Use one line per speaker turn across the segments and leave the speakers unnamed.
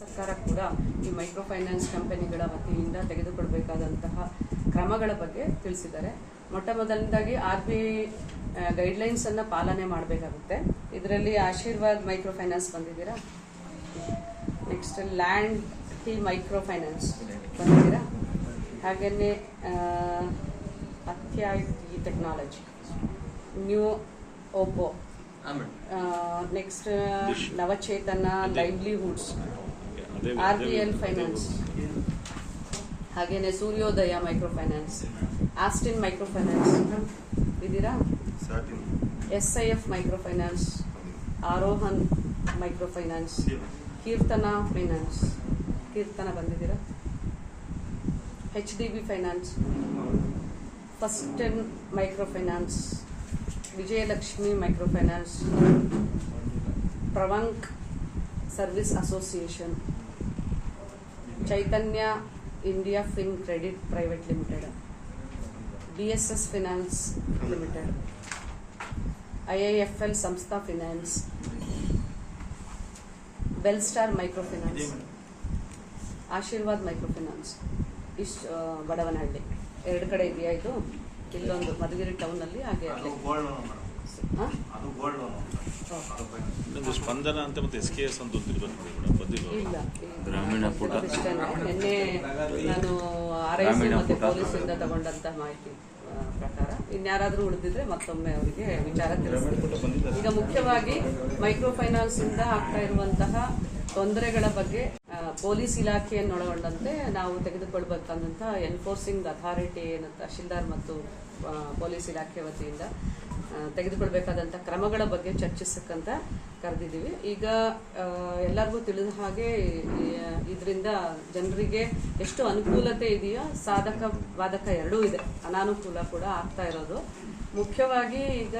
ಸರ್ಕಾರ ಕೂಡ ಈ ಮೈಕ್ರೋ ಫೈನಾನ್ಸ್ ಕಂಪನಿಗಳ ವತಿಯಿಂದ ತೆಗೆದುಕೊಳ್ಬೇಕಾದಂತಹ ಕ್ರಮಗಳ ಬಗ್ಗೆ ತಿಳಿಸಿದ್ದಾರೆ. ಮೊಟ್ಟ ಮೊದಲನೇದಾಗಿ ಆರ್ ಬಿ ಐ ಗೈಡ್ಲೈನ್ಸ್ ಅನ್ನ ಪಾಲನೆ ಮಾಡಬೇಕಾಗುತ್ತೆ. ಇದರಲ್ಲಿ ಆಶೀರ್ವಾದ್ ಮೈಕ್ರೋ ಫೈನಾನ್ಸ್ ಬಂದಿದ್ದೀರಾ? Next land T micro finance ಬಂದಿದ್ದೀರಾ? ಹಾಗೆಯೇ ಅತ್ಯಾಯಿ technology new Oppo next Navachetana livelihoods R B L finance. ಹಾಗೇನೆ Suryoday micro finance Austin micro finance ಇದ್ದೀರಾ? S I F micro finance Arohan micro finance Keerthana finance. Keerthana ಬಂದಿದ್ದೀರಾ? H D B finance. First micro finance Vijayalakshmi micro finance ಪ್ರವಂಕ್ service association. Chaitanya India fin credit private limited B S S finance limited I I F L Samasta finance Bel star micro finance Ashirvad micro finance ಇಷ್ಟು ಬಡವನಹಳ್ಳಿ. ಎರಡು ಕಡೆ ಇದೆಯಾ ಇದು? ಇಲ್ಲೊಂದು ಮಧುಗಿರಿ ಟೌನಲ್ಲಿ ಹಾಗೆ ಹಾ?
ಸ್ಪಂದನ ಅಂತ ಮತ್ತೆ ಎಸ್ ಕೆ ಎಸ್ ಅಂತ ಮೇಡಮ್
ಇಲ್ಲ
ಗ್ರಾಮೀಣ ಪುಟ.
ನಿನ್ನೆ ನಾನು ಆರ್ ಐ ಸಿ
ಗ್ರಾಮೀಣ
ಮತ್ತೆ. ಪೊಲೀಸಿಂದ ತಗೊಂಡಂತ ಮಾಹಿತಿ ಪ್ರಕಾರ ಇನ್ಯಾರಾದರೂ ಉಳಿದಿದ್ರೆ ಮತ್ತೊಮ್ಮೆ ಅವರಿಗೆ ವಿಚಾರ ತಿಳಿಸ್ತೀನಿ ಈಗ ಮುಖ್ಯವಾಗಿ ಮೈಕ್ರೋ ಫೈನಾನ್ಸ್ ಇಂದ ಆಗ್ತಾ ಇರುವಂತಹ ತೊಂದರೆಗಳ ಬಗ್ಗೆ ಪೊಲೀಸ್ ಇಲಾಖೆಯನ್ನೊಳಗೊಂಡಂತೆ ನಾವು ತೆಗೆದುಕೊಳ್ಬೇಕಾದಂತಹ ಎನ್ಫೋರ್ಸಿಂಗ್ ಅಥಾರಿಟಿ ಏನು ತಹಶೀಲ್ದಾರ್ ಮತ್ತು ಪೊಲೀಸ್ ಇಲಾಖೆ ವತಿಯಿಂದ ತೆಗೆದುಕೊಳ್ಬೇಕಾದಂಥ ಕ್ರಮಗಳ ಬಗ್ಗೆ ಚರ್ಚಿಸಕ್ಕಂತ ಕರೆದಿದ್ದೀವಿ. ಈಗ ಎಲ್ಲರಿಗೂ ತಿಳಿದ ಹಾಗೆ ಇದರಿಂದ ಜನರಿಗೆ ಎಷ್ಟು ಅನುಕೂಲತೆ ಇದೆಯೋ ಸಾಧಕ ಬಾಧಕ ಎರಡೂ ಇದೆ. ಅನಾನುಕೂಲ ಕೂಡ ಆಗ್ತಾ ಇರೋದು. ಮುಖ್ಯವಾಗಿ ಈಗ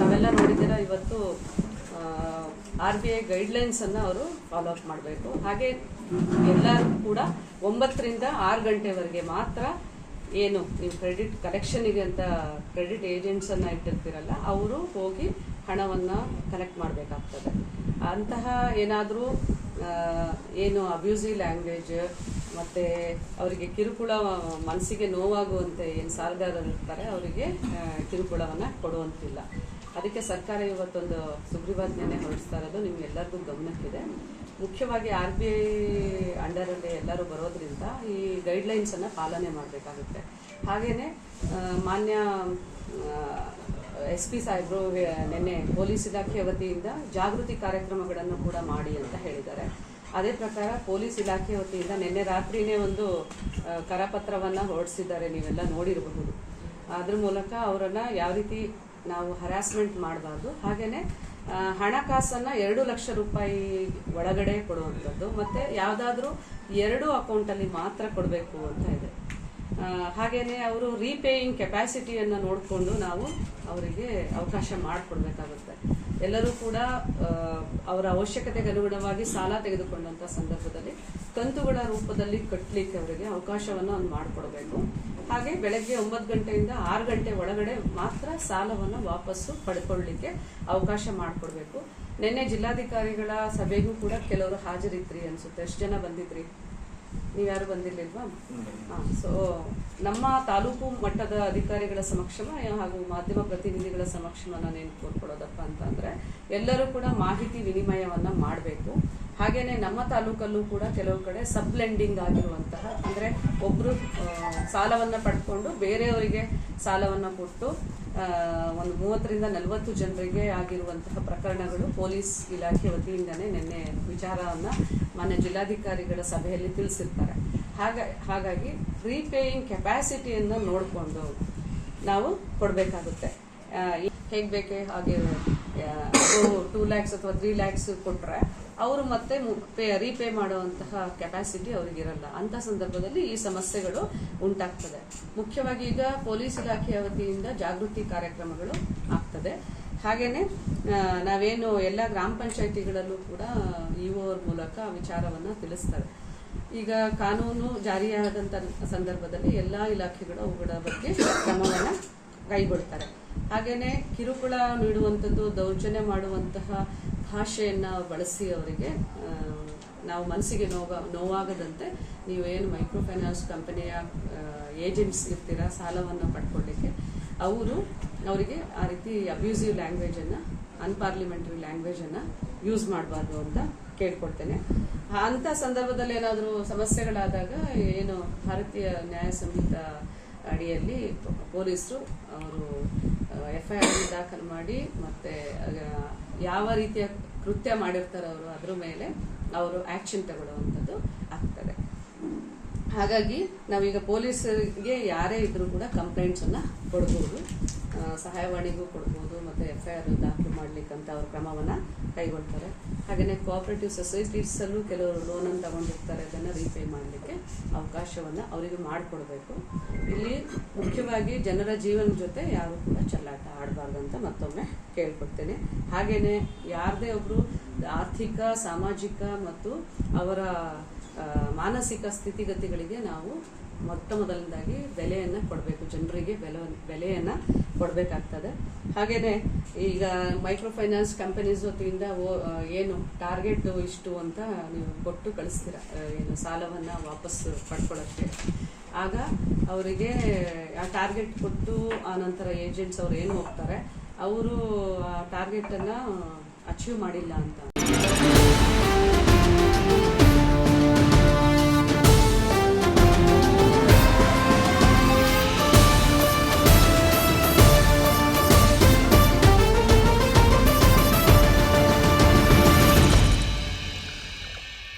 ನಾವೆಲ್ಲ ನೋಡಿದ್ದೀರಾ, ಇವತ್ತು ಆರ್ ಬಿ ಐ ಗೈಡ್ಲೈನ್ಸನ್ನು ಅವರು ಫಾಲೋ ಅಪ್ ಮಾಡಬೇಕು. ಹಾಗೆ ಎಲ್ಲರೂ ಕೂಡ ಒಂಬತ್ತರಿಂದ ಆರು ಗಂಟೆವರೆಗೆ ಮಾತ್ರ ಏನು ನೀವು ಕ್ರೆಡಿಟ್ ಕಲೆಕ್ಷನ್ಗೆ ಅಂತ ಕ್ರೆಡಿಟ್ ಏಜೆಂಟ್ಸನ್ನು ಇಟ್ಟಿರ್ತೀರಲ್ಲ, ಅವರು ಹೋಗಿ ಹಣವನ್ನು ಕಲೆಕ್ಟ್ ಮಾಡಬೇಕಾಗ್ತದೆ. ಅಂತಹ ಏನಾದರೂ ಏನು ಅಬ್ಯೂಸಿ ಲ್ಯಾಂಗ್ವೇಜ್ ಮತ್ತು ಅವರಿಗೆ ಕಿರುಕುಳ ಮನಸ್ಸಿಗೆ ನೋವಾಗುವಂತೆ ಏನು ಸಾಲಗಾರರು ಇರ್ತಾರೆ, ಅವರಿಗೆ ಕಿರುಕುಳವನ್ನು ಕೊಡುವಂತಿಲ್ಲ. ಅದಕ್ಕೆ ಸರ್ಕಾರ ಇವತ್ತೊಂದು ಸುಗ್ರೀವಾಜ್ಞೆನೇ ಹೊರಡಿಸ್ತಾ ಇರೋದು, ನಿಮ್ಗೆಲ್ಲರಿಗೂ ಗಮನಕ್ಕಿದೆ. ಮುಖ್ಯವಾಗಿ ಆರ್ ಬಿ ಐ ಅಂಡರಲ್ಲಿ ಎಲ್ಲರೂ ಬರೋದ್ರಿಂದ ಈ ಗೈಡ್ಲೈನ್ಸನ್ನು ಪಾಲನೆ ಮಾಡಬೇಕಾಗುತ್ತೆ. ಹಾಗೆಯೇ ಮಾನ್ಯ ಎಸ್ ಪಿ ಸಾಹೇಬರು ನಿನ್ನೆ ಪೊಲೀಸ್ ಇಲಾಖೆಯ ವತಿಯಿಂದ ಜಾಗೃತಿ ಕಾರ್ಯಕ್ರಮಗಳನ್ನು ಕೂಡ ಮಾಡಿ ಅಂತ ಹೇಳಿದ್ದಾರೆ. ಅದೇ ಪ್ರಕಾರ ಪೊಲೀಸ್ ಇಲಾಖೆ ವತಿಯಿಂದ ನಿನ್ನೆ ರಾತ್ರಿನೇ ಒಂದು ಕರಪತ್ರವನ್ನು ಹೊರಡಿಸಿದ್ದಾರೆ ನೀವೆಲ್ಲ ನೋಡಿರಬಹುದು. ಅದ್ರ ಮೂಲಕ ಅವರನ್ನು ಯಾವ ರೀತಿ ನಾವು ಹರಾಸ್ಮೆಂಟ್ ಮಾಡಬಾರ್ದು ಹಾಗೇನೆ ಆ, ಹಣಕಾಸನ್ನ ಎರಡು ಲಕ್ಷ ರೂಪಾಯಿ ಒಳಗಡೆ ಕೊಡುವಂಥದ್ದು. ಮತ್ತು ಯಾವುದಾದ್ರೂ ಎರಡು ಅಕೌಂಟಲ್ಲಿ ಮಾತ್ರ ಕೊಡಬೇಕು ಅಂತ ಇದೆ. ಹಾಗೆಯೇ ಅವರು ರೀಪೇಯಿಂಗ್ ಕೆಪಾಸಿಟಿಯನ್ನು ನೋಡಿಕೊಂಡು ನಾವು ಅವರಿಗೆ ಅವಕಾಶ ಮಾಡಿಕೊಡ್ಬೇಕಾಗುತ್ತೆ. ಎಲ್ಲರೂ ಕೂಡ ಅವರ ಅವಶ್ಯಕತೆಗೆ ಅನುಗುಣವಾಗಿ ಸಾಲ ತೆಗೆದುಕೊಂಡಂಥ ಸಂದರ್ಭದಲ್ಲಿ ಕಂತುಗಳ ರೂಪದಲ್ಲಿ ಕಟ್ಟಲಿಕ್ಕೆ ಅವರಿಗೆ ಅವಕಾಶವನ್ನು ಅವ್ನು ಮಾಡಿಕೊಡ್ಬೇಕು. ಹಾಗೆ ಬೆಳಗ್ಗೆ ಒಂಬತ್ತು ಗಂಟೆಯಿಂದ ಆರು ಗಂಟೆ ಒಳಗಡೆ ಮಾತ್ರ ಸಾಲವನ್ನು ವಾಪಸ್ಸು ಪಡ್ಕೊಳ್ಳಿಕ್ಕೆ ಅವಕಾಶ ಮಾಡಿಕೊಡ್ಬೇಕು. ನಿನ್ನೆ ಜಿಲ್ಲಾಧಿಕಾರಿಗಳ ಸಭೆಗೂ ಕೂಡ ಕೆಲವರು ಹಾಜರಿದ್ರಿ ಅನ್ಸುತ್ತೆ. ಎಷ್ಟು ಜನ ಬಂದಿದ್ರಿ? ನೀವ್ಯಾರು ಬಂದಿರ್ಲಿಲ್ವಾ? ಸೊ ನಮ್ಮ ತಾಲೂಕು ಮಟ್ಟದ ಅಧಿಕಾರಿಗಳ ಸಮಕ್ಷಮ ಹಾಗೂ ಮಾಧ್ಯಮ ಪ್ರತಿನಿಧಿಗಳ ಸಮಕ್ಷಮ ನಾನು ಏನು ಕೋರ್ಕೊಡೋದಪ್ಪ ಅಂತಂದ್ರೆ ಎಲ್ಲರೂ ಕೂಡ ಮಾಹಿತಿ ವಿನಿಮಯವನ್ನ ಮಾಡಬೇಕು. ಹಾಗೇನೆ ನಮ್ಮ ತಾಲೂಕಲ್ಲೂ ಕೂಡ ಕೆಲವು ಕಡೆ ಸಬ್ಲೆಂಡಿಂಗ್ ಆಗಿರುವಂತಹ, ಅಂದ್ರೆ ಒಬ್ಬರು ಸಾಲವನ್ನು ಪಡ್ಕೊಂಡು ಬೇರೆಯವರಿಗೆ ಸಾಲವನ್ನ ಕೊಟ್ಟು ಒಂದು ಮೂವತ್ತರಿಂದ ನಲವತ್ತು ಜನರಿಗೆ ಆಗಿರುವಂತಹ ಪ್ರಕರಣಗಳು ಪೊಲೀಸ್ ಇಲಾಖೆ ವತಿಯಿಂದನೇ ನಿನ್ನೆ ವಿಚಾರವನ್ನ ಮಾನ್ಯ ಜಿಲ್ಲಾಧಿಕಾರಿಗಳ ಸಭೆಯಲ್ಲಿ ತಿಳಿಸಿರ್ತಾರೆ. ಹಾಗ, ಹಾಗಾಗಿ ರೀಪೇಯಿಂಗ್ ಕೆಪಾಸಿಟಿಯನ್ನು ನೋಡಿಕೊಂಡು ನಾವು ಕೊಡಬೇಕಾಗುತ್ತೆ. ಹೇಗೆ ಬೇಕೆ? ಹಾಗೆ ಟೂ ಲ್ಯಾಕ್ಸ್ ಅಥವಾ ತ್ರೀ ಲ್ಯಾಕ್ಸ್ ಕೊಟ್ರೆ ಅವರು ಮತ್ತೆ ಪೇ ರೀಪೇ ಮಾಡುವಂತಹ ಕೆಪಾಸಿಟಿ ಅವರಿಗಿರಲ್ಲ. ಅಂತ ಸಂದರ್ಭದಲ್ಲಿ ಈ ಸಮಸ್ಯೆಗಳು ಉಂಟಾಗ್ತದೆ. ಮುಖ್ಯವಾಗಿ ಈಗ ಪೊಲೀಸ್ ಇಲಾಖೆಯ ವತಿಯಿಂದ ಜಾಗೃತಿ ಕಾರ್ಯಕ್ರಮಗಳು ಆಗ್ತದೆ. ಹಾಗೇನೆ ನಾವೇನು ಎಲ್ಲ ಗ್ರಾಮ ಪಂಚಾಯಿತಿಗಳಲ್ಲೂ ಕೂಡ ಇ ಅವ್ರ ಮೂಲಕ ವಿಚಾರವನ್ನು ತಿಳಿಸ್ತಾರೆ ಈಗ ಕಾನೂನು ಜಾರಿಯಾದಂಥ ಸಂದರ್ಭದಲ್ಲಿ ಎಲ್ಲ ಇಲಾಖೆಗಳು ಅವುಗಳ ಬಗ್ಗೆ ಕ್ರಮವನ್ನು ಕೈಗೊಳ್ತಾರೆ. ಹಾಗೇನೆ ಕಿರುಕುಳ ನೀಡುವಂಥದ್ದು, ದೌರ್ಜನ್ಯ ಮಾಡುವಂತಹ ಭಾಷೆಯನ್ನ ಬಳಸಿ ಅವರಿಗೆ ನಾವು ಮನಸ್ಸಿಗೆ ನೋವ ನೋವಾಗದಂತೆ ನೀವು ಏನು ಮೈಕ್ರೋ ಫೈನಾನ್ಸ್ ಕಂಪನಿಯ ಏಜೆಂಟ್ಸ್ ಇರ್ತೀರಾ, ಸಾಲವನ್ನು ಪಡ್ಕೊಳ್ಳಿಕ್ಕೆ ಅವರು ಅವರಿಗೆ ಆ ರೀತಿ ಅಬ್ಯೂಸಿವ್ ಲ್ಯಾಂಗ್ವೇಜನ್ನು ಅನ್ಪಾರ್ಲಿಮೆಂಟರಿ ಲ್ಯಾಂಗ್ವೇಜನ್ನು ಯೂಸ್ ಮಾಡಬಾರ್ದು ಅಂತ ಕೇಳ್ಕೊಡ್ತೇನೆ ಅಂಥ ಸಂದರ್ಭದಲ್ಲಿ ಏನಾದರೂ ಸಮಸ್ಯೆಗಳಾದಾಗ ಏನು ಭಾರತೀಯ ನ್ಯಾಯ ಸಂಹಿತ ಅಡಿಯಲ್ಲಿ ಪೊಲೀಸರು ಅವರು ಎಫ್ ಐ ಆರ್ ದಾಖಲು ಮಾಡಿ ಮತ್ತೆ ಯಾವ ರೀತಿಯ ಕೃತ್ಯ ಮಾಡಿರ್ತಾರೆ ಅವರು ಅದ್ರ ಮೇಲೆ ಅವರು ಆಕ್ಷನ್ ತಗೊಳ್ಳುವಂಥದ್ದು ಆಗ್ತದೆ. ಹಾಗಾಗಿ ನಾವೀಗ ಪೊಲೀಸರಿಗೆ ಯಾರೇ ಇದ್ರೂ ಕೂಡ ಕಂಪ್ಲೇಂಟ್ಸ್ ಅನ್ನ ಕೊಡ್ಬೋದು ಸಹಾಯವಾಣಿಗೂ ಕೊಡ್ಬೋದು, ಮತ್ತೆ ಎಫ್ ಐ ಆರ್ ಮಾಡ್ಲಿಕ್ಕಂತ ಅವ್ರ ಕ್ರಮವನ್ನ ಕೈಗೊಳ್ತಾರೆ. ಹಾಗೆಯೇ ಕೋಆಪರೇಟಿವ್ ಸೊಸೈಟೀಸ್ ಅಲ್ಲೂ ಕೆಲವರು ಲೋನ್ ಅನ್ನು ತಗೊಂಡಿರ್ತಾರೆ, ಅದನ್ನ ರೀಪೇ ಮಾಡಲಿಕ್ಕೆ ಅವಕಾಶವನ್ನ ಅವರಿಗೆ ಮಾಡಿಕೊಡ್ಬೇಕು. ಇಲ್ಲಿ ಮುಖ್ಯವಾಗಿ ಜನರ ಜೀವನ ಜೊತೆ ಯಾರು ಕೂಡ ಚೆಲ್ಲಾಟ ಆಡಬಾರ್ದು ಅಂತ ಮತ್ತೊಮ್ಮೆ ಕೇಳ್ಕೊಡ್ತೇನೆ. ಹಾಗೇನೆ ಯಾರದೇ ಒಬ್ರು ಆರ್ಥಿಕ, ಸಾಮಾಜಿಕ ಮತ್ತು ಅವರ ಮಾನಸಿಕ ಸ್ಥಿತಿಗತಿಗಳಿಗೆ ನಾವು ಮೊಟ್ಟ ಮೊದಲನೇದಾಗಿ ಬೆಲೆಯನ್ನು ಕೊಡಬೇಕು. ಜನರಿಗೆ ಬೆಲೆ, ಬೆಲೆಯನ್ನು ಕೊಡಬೇಕಾಗ್ತದೆ. ಹಾಗೆಯೇ ಈಗ ಮೈಕ್ರೋ ಫೈನಾನ್ಸ್ ಕಂಪನೀಸ್ ವತಿಯಿಂದ ಏನು ಟಾರ್ಗೆಟ್ ಇಷ್ಟು ಅಂತ ನೀವು ಕೊಟ್ಟು ಕಳಿಸ್ತೀರ? ಏನು ಸಾಲವನ್ನು ವಾಪಸ್ ಪಡ್ಕೊಳ್ಳೋಕ್ಕೆ ಆಗ ಅವರಿಗೆ ಆ ಟಾರ್ಗೆಟ್ ಕೊಟ್ಟು ಆ ನಂತರ ಏಜೆಂಟ್ಸ್ ಅವ್ರು ಏನು ಹೋಗ್ತಾರೆ, ಅವರು ಆ ಟಾರ್ಗೆಟನ್ನು ಅಚೀವ್ ಮಾಡಿಲ್ಲ ಅಂತ.